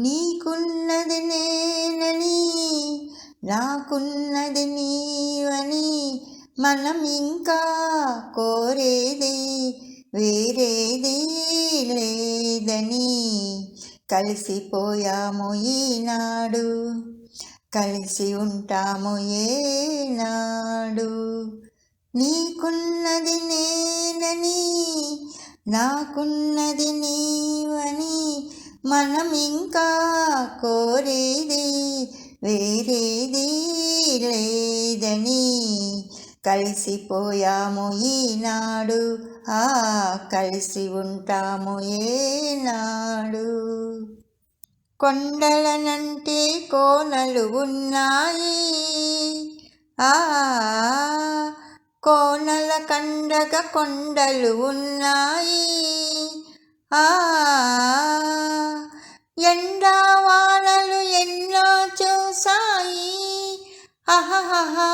నీకున్నది నేనని నాకున్నది నీవని మనం ఇంకా కోరేది వేరేది లేదని. కలిసిపోయాము ఈనాడు కలిసి ఉంటాము ఏనాడు. నీకున్నది నేనని నాకున్నది నీవని మనం ఇంకా కోరేది వేరేది లేదని. కలిసిపోయాము ఈనాడు ఆ కలిసి ఉంటాము ఏనాడు. కొండలనంటే కోనలు ఉన్నాయి ఆ కోనల కండగ కొండలు ఉన్నాయి ఆ ఎండా వానలు ఎన్నో చూసాయి అహహహా.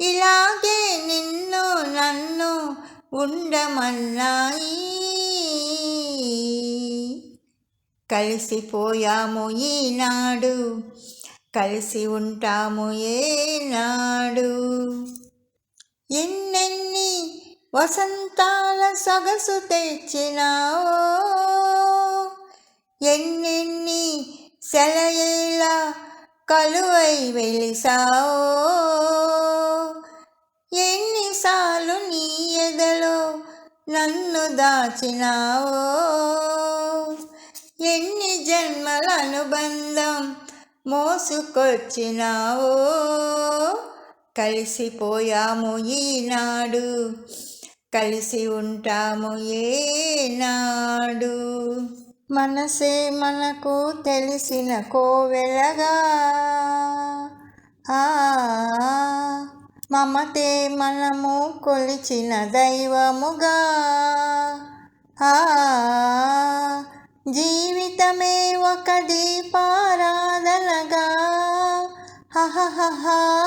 ఇలాగే నిన్ను నన్ను ఉండమన్నాయి. కలిసిపోయాము ఈనాడు కలిసి ఉంటాము ఏనాడు. ఎన్నెన్ని వసంతాల సొగసు తెచ్చినావో. ఎన్నెన్ని సెలయేలా కలువై వెలిసావో? ఎన్నిసార్లు నీ ఎదలో నన్ను దాచినావో? ఎన్ని జన్మల అనుబంధం మోసుకొచ్చినావో? కలిసిపోయాము ఈనాడు కలిసి ఉంటాము ఏనాడు. మనసే మనకు తెలిసిన కోవెలగా. ఆ మమతే మనము కొలిచిన దైవముగా. ఆ జీవితమే ఒక దీపారాధనగా. హహహహా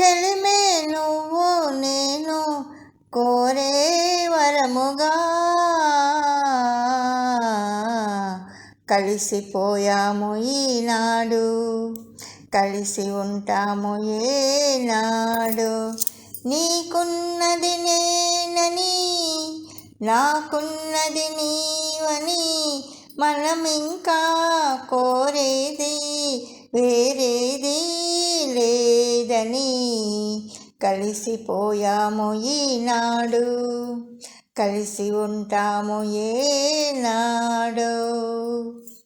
చెలిమే నువ్వు నేను కోరే కలిసిపోయాము ఈనాడు. కలిసి ఉంటాము ఏనాడు. నీకున్నది నేనని నాకున్నది నీవని మనం ఇంకా కోరేది వేరేది లేదని కలిసిపోయాము ఈనాడు. కలిసి ఉంటాము ఏనాడో.